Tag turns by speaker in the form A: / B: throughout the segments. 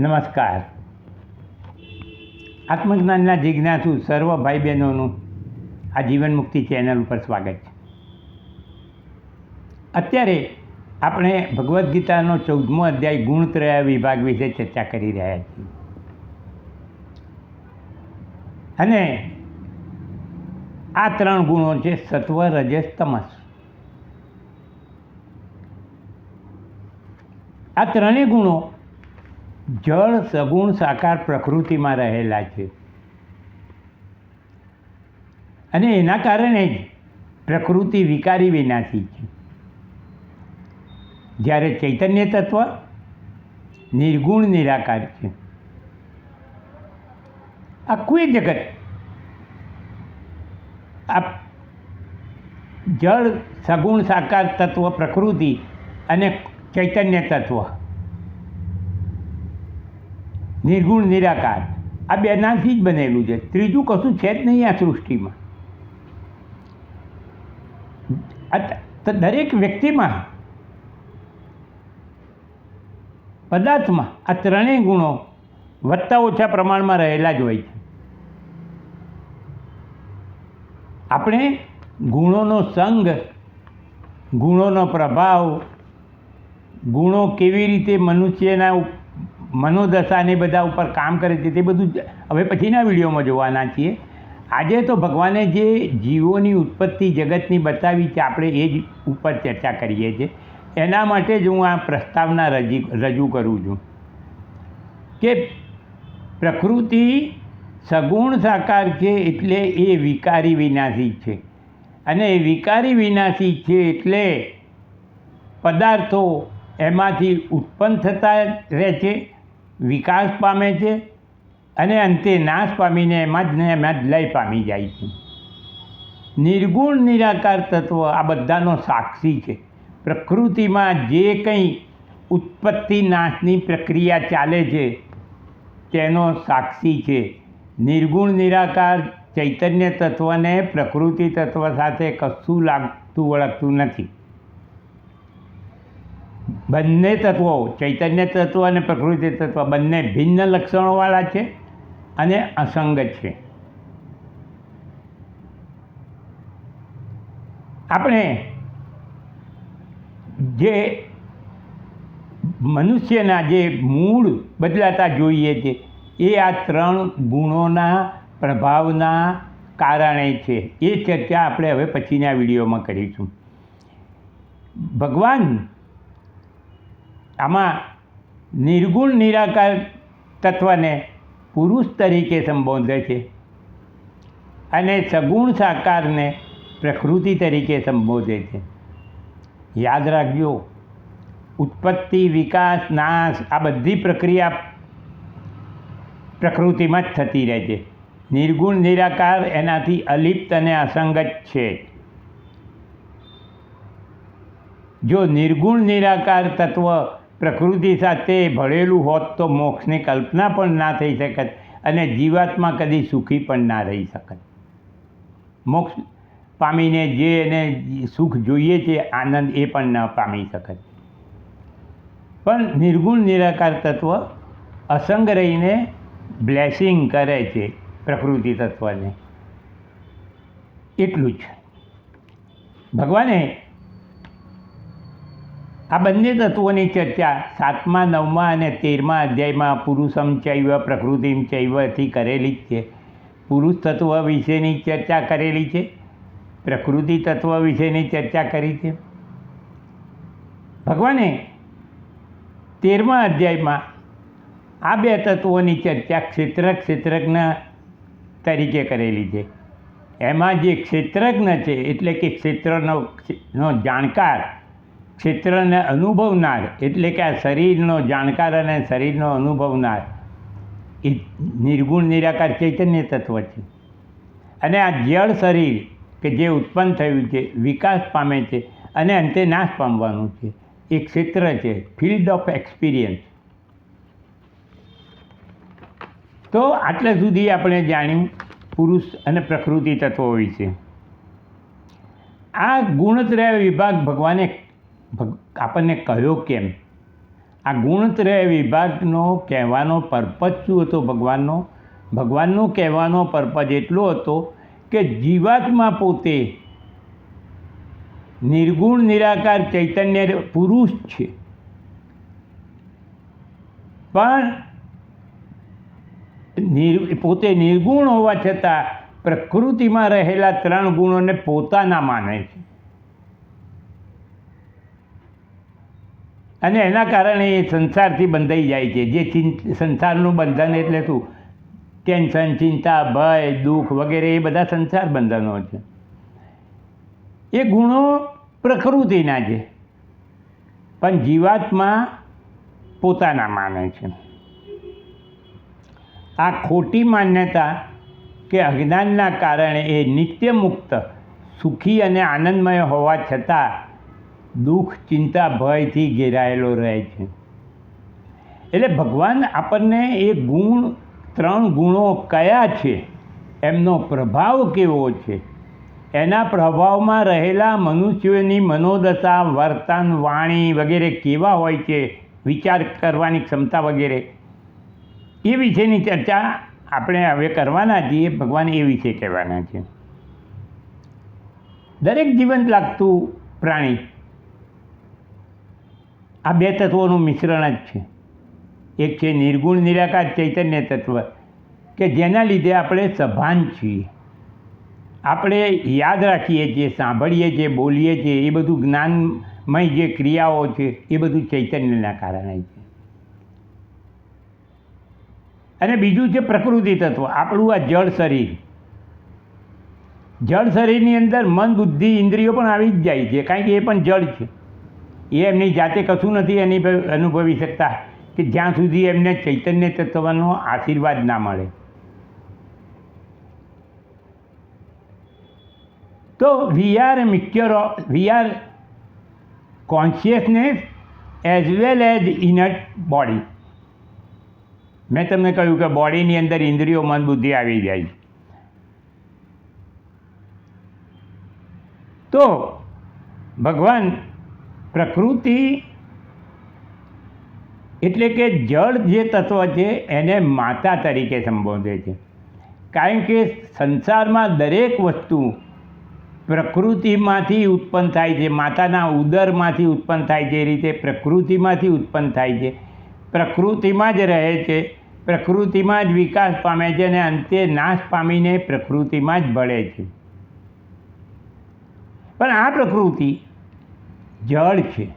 A: નમસ્કાર. આત્મજ્ઞાનના જિજ્ઞાસુ સર્વ ભાઈ બહેનોનું આ જીવન મુક્તિ ચેનલ ઉપર સ્વાગત છે. અત્યારે આપણે ભગવદ્ ગીતાનો ચૌદમો અધ્યાય ગુણત્રય વિભાગ વિશે ચર્ચા કરી રહ્યા છીએ. અને આ ત્રણ ગુણો છે સત્વ, રજસ, તમસ. આ ત્રણેય ગુણો જળ સગુણ સાકાર પ્રકૃતિમાં રહેલા છે. અને એના કારણે જ પ્રકૃતિ વિકારી વિનાશી છે. જ્યારે ચૈતન્ય તત્વ નિર્ગુણ નિરાકાર છે. આખું જગત આ જળ સગુણ સાકાર તત્વ પ્રકૃતિ અને ચૈતન્ય તત્વ નિર્ગુણ, નિરાકાર. આ બેનાથી જ બનેલું છે. ત્રીજું કશું છે જ નહીં આ સૃષ્ટિમાં. દરેક વ્યક્તિમાં પદાર્થમાં આ ત્રણેય ગુણો વધતા ઓછા પ્રમાણમાં રહેલા જ હોય છે. આપણે ગુણોનો સંગ, ગુણોનો પ્રભાવ, ગુણો કેવી રીતે મનુષ્યના મનોદશાને બધા ઉપર કામ કરે છે, તે બધું હવે પછીના વિડીયોમાં જોવાના છીએ. આજે તો ભગવાને જે જીવોની ઉત્પત્તિ જગતની બતાવી છે, આપણે એ જ ઉપર ચર્ચા કરીએ છીએ. એના માટે જ હું આ પ્રસ્તાવના રજી, રજૂ કરું છું કે પ્રકૃતિ સગુણ સાકાર છે એટલે એ વિકારી વિનાશી છે. અને એ વિકારી વિનાશી છે એટલે પદાર્થો એમાંથી ઉત્પન્ન થતા રહે છે વિકાસ પામે છે અને અંતે નાશ પામીને એમાં જ ને એમાં જ લય પામી જાય છે. નિર્ગુણ નિરાકાર તત્વ આ બધાનો સાક્ષી છે. પ્રકૃતિમાં જે કંઈ ઉત્પત્તિ નાશની પ્રક્રિયા ચાલે છે તેનો સાક્ષી છે. નિર્ગુણ નિરાકાર ચૈતન્ય તત્વને પ્રકૃતિ તત્વ સાથે કશું લાગતું વળગતું નથી. બંને તત્વો, ચૈતન્ય તત્વ અને પ્રકૃતિ તત્વ બંને ભિન્ન લક્ષણોવાળા છે અને અસંગ છે. આપણે જે મનુષ્યના જે મૂળ બદલાતા જોઈએ છે, એ આ ત્રણ ગુણોના પ્રભાવના કારણે છે. એ ચર્ચા આપણે હવે પછીના વિડીયોમાં કરીશું. ભગવાન આમાં નિર્ગુણ નિરાકાર તત્વને પુરુષ તરીકે સંબોધે છે અને સગુણ સાકારને પ્રકૃતિ તરીકે સંબોધે છે. યાદ રાખજો, ઉત્પત્તિ, વિકાસ, નાશ, આ બધી પ્રક્રિયા પ્રકૃતિમાં જ થતી રહે છે. નિર્ગુણ નિરાકાર એનાથી અલિપ્ત અને અસંગત છે. જો નિર્ગુણ નિરાકાર તત્વ પ્રકૃતિ સાથે ભળેલું હોત તો મોક્ષની કલ્પના પણ ના થઈ શકત અને જીવાત્મા કદી સુખી પણ ના રહી શકત. મોક્ષ પામીને જે એને સુખ જોઈએ છે, આનંદ એ પણ ન પામી શકત. પણ નિર્ગુણ, નિરાકાર તત્વ અસંગ રહીને બ્લેસિંગ કરે છે પ્રકૃતિ તત્વને. એટલું જ. ભગવાને આ બંને તત્વોની ચર્ચા સાતમા, નવમા અને તેરમા અધ્યાયમાં પુરુષમ ચૈવ પ્રકૃતિમ ચૈવથી કરેલી જ છે. પુરુષ તત્વ વિશેની ચર્ચા કરેલી છે. પ્રકૃતિ તત્વ વિશેની ચર્ચા કરી છે. ભગવાને તેરમા અધ્યાયમાં આ બે તત્વોની ચર્ચા ક્ષેત્ર ક્ષેત્રજ્ઞ તરીકે કરેલી છે. એમાં જે ક્ષેત્રજ્ઞ છે, એટલે કે ક્ષેત્રનો જાણકાર ક્ષેત્રને અનુભવનાર એટલે કે આ શરીરનો જાણકાર અને શરીરનો અનુભવનાર. એ નિર્ગુણ, નિરાકાર ચૈતન્ય તત્વ છે. અને આ જળ શરીર કે જે ઉત્પન્ન થયું છે, વિકાસ પામે છે અને અંતે નાશ પામવાનું છે, એ ક્ષેત્ર છે ફિલ્ડ ઓફ એક્સપિરિયન્સ તો આટલા સુધી આપણે જાણ્યું પુરુષ અને પ્રકૃતિ તત્વો વિશે. આ ગુણત્રય વિભાગ ભગવાને ભગ- આપણને કહ્યો કેમ? આ ગુણત્રય વિભાગનો કહેવાનો પર્પઝ શું હતો ભગવાનનો? ભગવાનનો કહેવાનો પર્પઝ એટલો હતો કે જીવાત્મા પોતે નિર્ગુણ, નિરાકાર, ચૈતન્ય પુરુષ છે. પણ પોતે નિર્ગુણ હોવા છતાં પ્રકૃતિમાં રહેલા ત્રણ ગુણોને પોતાના માને છે. અને એના કારણે એ સંસારથી બંધાઈ જાય છે. જે સંસારનું બંધન એટલે શું? ટેન્શન, ચિંતા, ભય, દુઃખ વગેરે એ બધા સંસાર બંધનો છે. એ ગુણો પ્રકૃતિના છે. પણ જીવાત્મા પોતાના માને છે. આ ખોટી માન્યતા કે અજ્ઞાનના કારણે એ નિત્ય મુક્ત સુખી અને આનંદમય હોવા છતાં દુઃખ, ચિંતા, ભયથી ઘેરાયેલો રહે છે. એટલે ભગવાન આપણને એ ગુણ, ત્રણ ગુણો કયા છે, એમનો પ્રભાવ કેવો છે? એના પ્રભાવમાં રહેલા મનુષ્યોની મનોદશા, વર્તન, વાણી વગેરે કેવા હોય છે? વિચાર કરવાની ક્ષમતા વગેરે. એ વિશેની ચર્ચા આપણે હવે કરવાના છીએ. ભગવાન એ વિશે કહેવાના છે. દરેક જીવંત લાગતું પ્રાણી આ બે તત્વોનું મિશ્રણ જ છે. એક છે નિર્ગુણ નિરાકાર ચૈતન્ય તત્વ, કે જેના લીધે આપણે સભાન છીએ. આપણે યાદ રાખીએ છીએ, સાંભળીએ છીએ, બોલીએ છીએ, એ બધું જ્ઞાનમય જે ક્રિયાઓ છે, એ બધું ચૈતન્યના કારણે છે. અને બીજું છે પ્રકૃતિ તત્વ, આપણું આ જળ શરીર. જળ શરીરની અંદર મન, બુદ્ધિ, ઇન્દ્રિયો પણ આવી જ જાય છે, કારણ કે એ પણ જળ છે. એ એમની જાતે કશું નથી એની અનુભવી શકતા કે જ્યાં સુધી એમને ચૈતન્ય તત્વનો આશીર્વાદ ના મળે. તો we are a mixture of we consciousness as well as inner body મેં તમને કહ્યું કે બોડીની અંદર ઇન્દ્રિયો, મન, બુદ્ધિ આવી જાય. તો ભગવાન પ્રકૃતિ એટલે કે જળ જે તત્વ છે, એને માતા તરીકે સંબોધે છે. કારણ કે સંસારમાં દરેક વસ્તુ પ્રકૃતિમાંથી ઉત્પન્ન થાય છે, માતાના ઉદરમાંથી ઉત્પન્ન થાય છે, એ રીતે પ્રકૃતિમાંથી ઉત્પન્ન થાય છે. પ્રકૃતિમાં જ રહે છે, પ્રકૃતિમાં જ વિકાસ પામે છે અને અંતે નાશ પામીને પ્રકૃતિમાં જ ભળે છે. પણ આ પ્રકૃતિ જળ છે.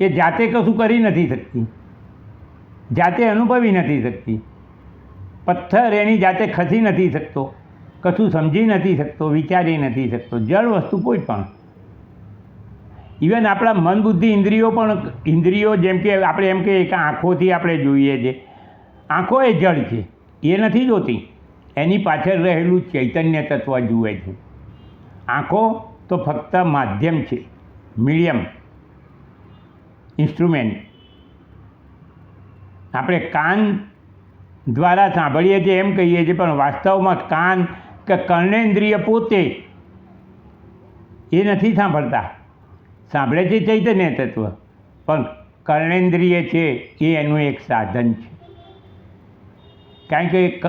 A: એ જાતે કશું કરી નથી શકતી. જાતે અનુભવી નથી શકતી. પથ્થર એની જાતે ખસી નથી શકતો. કશું સમજી નથી શકતો, વિચારી નથી શકતો. જળ વસ્તુ કોઈ પણ. ઇવન આપણા મન બુદ્ધિ ઇન્દ્રિયો પણ ઇન્દ્રિયો જેમ કે આપણે એમ કહીએ કે આંખોથી આપણે જોઈએ છે. આંખો એ જળ છે. એ નથી જોતી. એની પાછળ રહેલું ચૈતન્ય તત્વ જુએ છે. આંખો તો ફક્ત માધ્યમ છે. Medium instrument. આપણે કાન દ્વારા સાંભળીએ છીએ, એમ કહીએ છીએ, પણ વાસ્તવમાં કાન કે કર્ણેન્દ્રિય પોતે એ નથી સાંભળતા. સાંભળે છે ચૈતન્ય તત્વ, પણ કર્ણેન્દ્રિય છે એ એનું એક સાધન છે. કારણ કે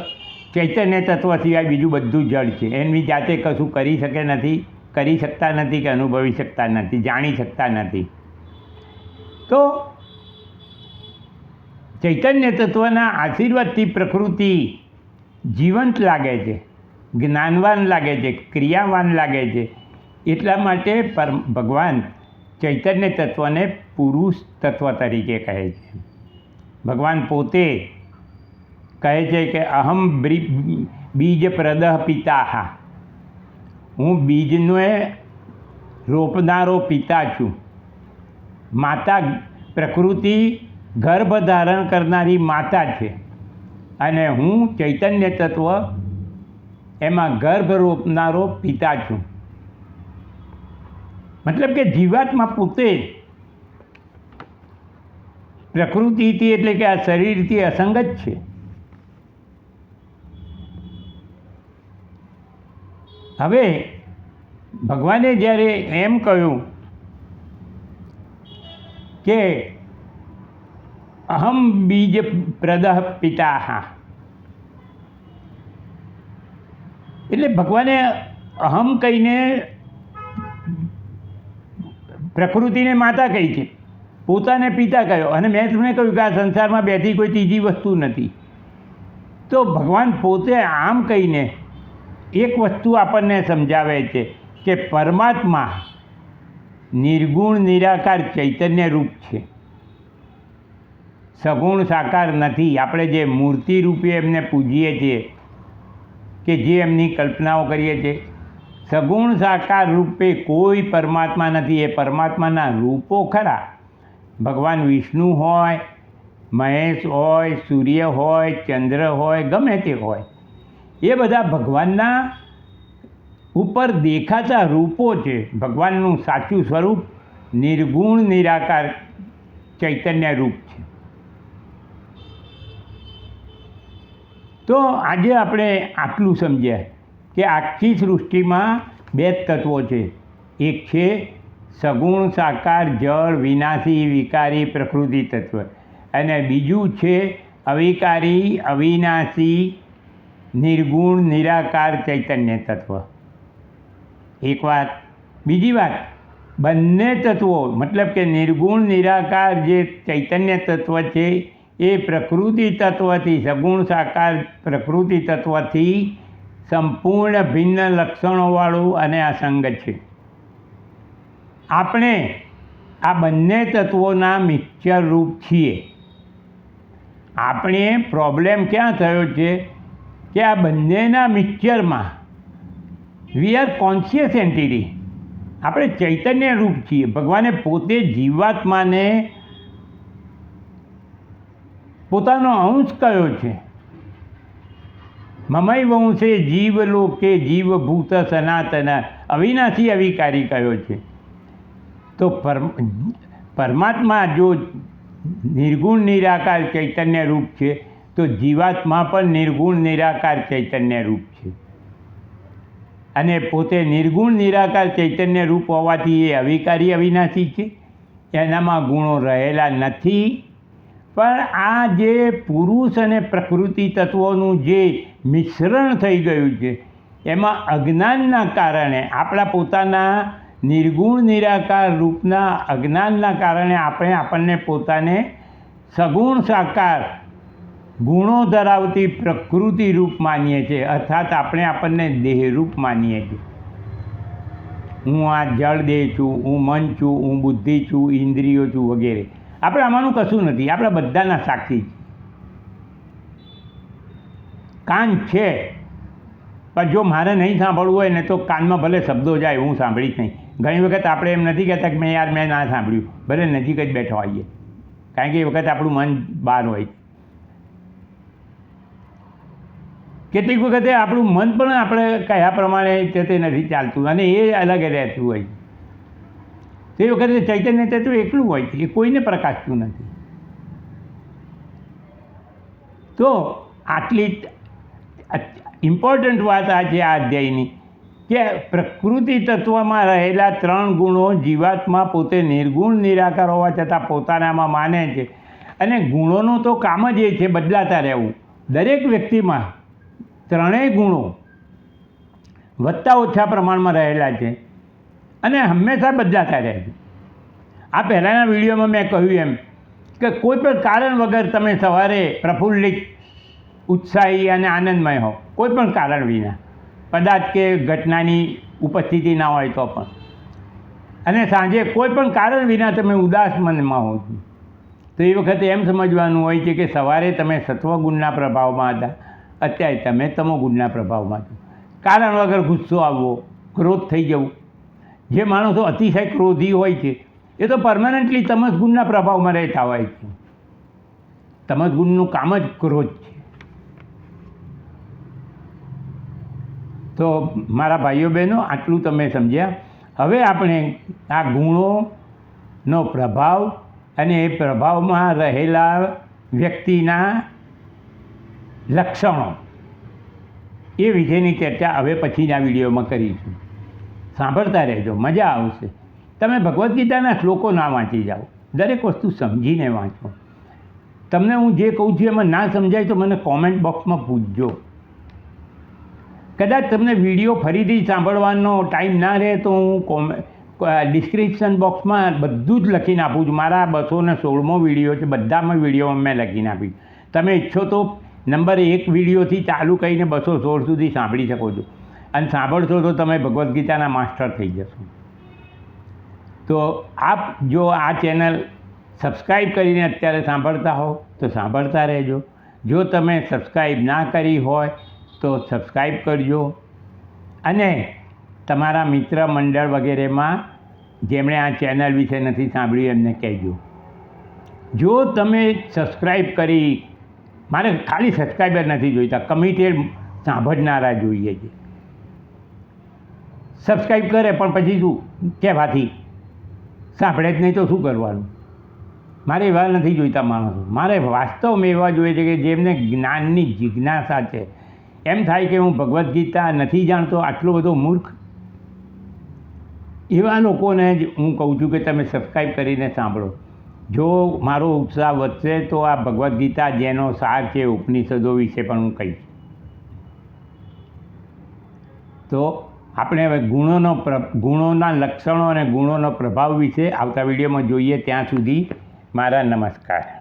A: ચૈતન્ય તત્વ સિવાય બીજું બધું જળ છે. એની જાતે કશું કરી શકે નથી. કરી શકતા નથી કે અનુભવી શકતા નથી, જાણી શકતા નથી. તો ચૈતન્ય તત્વના આશીર્વાદથી પ્રકૃતિ જીવંત લાગે છે, જ્ઞાનવાન લાગે છે, ક્રિયાવાન લાગે છે. એટલા માટે પર ભગવાન ચૈતન્ય તત્વને પુરુષ તત્વ તરીકે કહે છે. ભગવાન પોતે કહે છે કે અહમ બીજ પ્રદહ પિતા હું બીજને રોપનારો પિતા છું. માતા પ્રકૃતિ ગર્ભ ધારણ કરનારી માતા છે અને હું ચૈતન્ય તત્વ એમાં ગર્ભ રોપનારો પિતા છું. મતલબ કે જીવાતમાં પોતે પ્રકૃતિથી એટલે કે આ શરીરથી અસંગત છે. હવે ભગવાને જ્યારે એમ કહ્યું કે અહમ બીજ પ્રદહ પિતા એટલે ભગવાને અહમ કહીને પ્રકૃતિને માતા કહી છે. પોતાને પિતા કહ્યો. અને મેં તમને કહ્યું કે આ સંસારમાં બેઠી કોઈ ત્રીજી વસ્તુ નથી. તો ભગવાન પોતે આમ કહીને એક વસ્તુ આપણને સમજાવે છે કે પરમાત્મા નિર્ગુણ, નિરાકાર ચૈતન્ય રૂપ છે. સગુણ, સાકાર નથી. આપણે જે મૂર્તિ રૂપે એમને પૂજીએ છીએ કે જે એમની કલ્પનાઓ કરીએ છીએ, સગુણ, સાકાર રૂપે કોઈ પરમાત્મા નથી. એ પરમાત્માના રૂપો ખરા. ભગવાન વિષ્ણુ હોય, મહેશ હોય, સૂર્ય હોય, ચંદ્ર હોય, ગમે તે હોય. એ બધા ભગવાનના ઉપર દેખાતા રૂપો છે. ભગવાનનું સાચું સ્વરૂપ નિર્ગુણ, નિરાકાર ચૈતન્ય રૂપ છે. તો આજે આપણે આટલું સમજ્યા કે આખી સૃષ્ટિમાં બે તત્વો છે. એક છે સગુણ, સાકાર, જળ, વિનાશી, વિકારી, પ્રકૃતિ તત્વ. અને બીજું છે અવિકારી, અવિનાશી નિર્ગુણ, નિરાકાર ચૈતન્ય તત્વ. એક વાત, બીજી વાત, બંને તત્વો, મતલબ કે નિર્ગુણ, નિરાકાર જે ચૈતન્ય તત્વ છે, એ પ્રકૃતિ તત્વથી, સગુણ, સાકાર પ્રકૃતિ તત્વથી સંપૂર્ણ ભિન્ન લક્ષણોવાળું અને અસંગ છે. આપણે આ બંને તત્વોના મિક્સર રૂપ છીએ. આપણે પ્રોબ્લેમ ક્યાં થયો છે? કે આ બંનેના મિક્સચરમાં વી આર કોન્શિયસ એન્ટિટી આપણે ચૈતન્ય રૂપ છીએ. ભગવાને પોતે જીવાત્માને પોતાનો અંશ કયો છે? મમય વંશે જીવ લોકે જીવભૂત સનાતન અવિનાશી અવિકારી કયો છે? તો પરમ પરમાત્મા જો નિર્ગુણ નિરાકાર ચૈતન્ય રૂપ છે તો જીવાત્મા પણ નિર્ગુણ નિરાકાર ચૈતન્ય રૂપ છે. અને પોતે નિર્ગુણ નિરાકાર ચૈતન્ય રૂપ હોવાથી એ અવિકારી અવિનાશી છે. એનામાં ગુણો રહેલા નથી. પણ આ જે પુરુષ અને પ્રકૃતિ તત્વોનું જે મિશ્રણ થઈ ગયું છે, એમાં અજ્ઞાનના કારણે, આપણા પોતાના નિર્ગુણ નિરાકાર રૂપના અજ્ઞાનના કારણે આપણે આપણને પોતાને સગુણ સાકાર ગુણો ધરાવતી પ્રકૃતિ રૂપ માનીએ છીએ. અર્થાત આપણે આપણને દેહરૂપ માનીએ છીએ. હું આ જળ દેહ છું, હું મન છું, હું બુદ્ધિ છું, ઇન્દ્રિયો છું વગેરે. આપણે આમાંનું કશું નથી. આપણે બધાના સાક્ષી છે કાન છે, પણ જો મારે નહીં સાંભળવું હોય ને તો કાનમાં ભલે શબ્દો જાય, હું સાંભળી જ નહીં. ઘણી વખત આપણે એમ નથી કહેતા કે મેં યાર મેં ના સાંભળ્યું. ભલે નજીક જ બેઠા હોઈએ. કારણ કે એ વખત આપણું મન બહાર હોય. કેટલીક વખતે આપણું મન પણ આપણે કયા પ્રમાણે તે તે નથી ચાલતું અને એ અલગ રહેતું હોય. તે વખતે ચૈતન્ય તત્વ એકલું હોય છે, એ કોઈને પ્રકાશતું નથી. તો આટલી ઇમ્પોર્ટન્ટ વાત આ છે આ અધ્યાયની કે પ્રકૃતિ તત્વમાં રહેલા ત્રણ ગુણો જીવાતમાં પોતે નિર્ગુણ, નિરાકાર હોવા છતાં પોતાનામાં માને છે. અને ગુણોનું તો કામ જ એ છે બદલાતા રહેવું. દરેક વ્યક્તિમાં ત્રણેય ગુણો વધતા ઓછા પ્રમાણમાં રહેલા છે અને હંમેશા બદલાતા રહે છે. આ પહેલાંના વિડીયોમાં મેં કહ્યું એમ કે કોઈ પણ કારણ વગર તમે સવારે પ્રફુલ્લિત, ઉત્સાહી અને આનંદમય હો, કોઈ પણ કારણ વિના. કદાચ કે ઘટનાની ઉપસ્થિતિ ના હોય તો પણ. અને સાંજે કોઈ પણ કારણ વિના તમે ઉદાસ મનમાં હો તો એ વખતે એમ સમજવાનું હોય છે કે સવારે તમે સત્વગુણના પ્રભાવમાં હતા. અત્યારે તમે તમોગુણના પ્રભાવમાં છો. કારણ વગર ગુસ્સો આવવો, ક્રોધ થઈ જવું. જે માણસો અતિશય ક્રોધી હોય છે, એ તો પરમાનન્ટલી તમસ ગુણના પ્રભાવમાં રહેતા હોય છે. તમસ ગુણનું કામ જ ક્રોધ છે. તો મારા ભાઈઓ બહેનો, આટલું તમે સમજ્યા. હવે આપણે આ ગુણોનો પ્રભાવ અને એ પ્રભાવમાં રહેલા વ્યક્તિના લક્ષણો. એ વિશેની ચર્ચા હવે પછીના વિડીયોમાં કરીશું. સાંભળતા રહેજો, મજા આવશે. તમે ભગવદ્ ગીતાના શ્લોકો ના વાંચી જાઓ. દરેક વસ્તુ સમજીને વાંચો. તમને હું જે કહું છું એમાં ના સમજાય તો મને કોમેન્ટ બોક્સમાં પૂછજો. કદાચ તમને વીડિયો ફરીથી સાંભળવાનો ટાઈમ ના રહે તો હું કોમે ડિસ્ક્રિપ્શન બોક્સમાં બધું જ લખીને આપું છું. મારા બસો ને સોળમો વીડિયો છે, બધામાં વીડિયો મેં લખીને આપી. તમે ઈચ્છો તો નંબર એક વિડીયોથી ચાલુ કરીને બસો સોળ સુધી સાંભળી શકો છો. અને સાંભળશો તો તમે ભગવદ્ ગીતાના માસ્ટર થઈ જશો. તો આપ જો આ ચેનલ સબસ્ક્રાઈબ કરીને અત્યારે સાંભળતા હો, તો સાંભળતા રહેજો. જો તમે સબસ્ક્રાઈબ ના કરી હોય, તો સબસ્ક્રાઈબ કરજો. અને તમારા મિત્ર મંડળ વગેરેમાં જેમણે આ ચેનલ વિશે નથી સાંભળ્યું, એમને કહેજો. જો તમે સબસ્ક્રાઈબ કરી મારે ખાલી સબસ્ક્રાઈબર નથી જોઈતા કમિટેડ સાંભળનારા જોઈએ છે. સબસ્ક્રાઈબ કરે પણ પછી શું કહેવાથી? સાંભળે જ નહીં તો શું કરવાનું? મારે એવા નથી જોઈતા માણસો. મારે વાસ્તવમાં એવા જોઈએ છે કે જેમને જ્ઞાનની જિજ્ઞાસા છે. એમ થાય કે હું ભગવદ્ ગીતા નથી જાણતો, આટલો બધો મૂર્ખ. એવા લોકોને જ હું કહું છું કે તમે સબસ્ક્રાઈબ કરીને સાંભળો. જો મારો ઉત્સાહ વધશે તો આ ભગવદ્ ગીતા જેનો સાર છે ઉપનિષદો વિશે પણ હું કહીશ. તો આપણે હવે ગુણોનો પ્ર, ગુણોના લક્ષણો અને ગુણોનો પ્રભાવ વિશે આવતા વિડીયોમાં જોઈએ. ત્યાં સુધી મારા નમસ્કાર.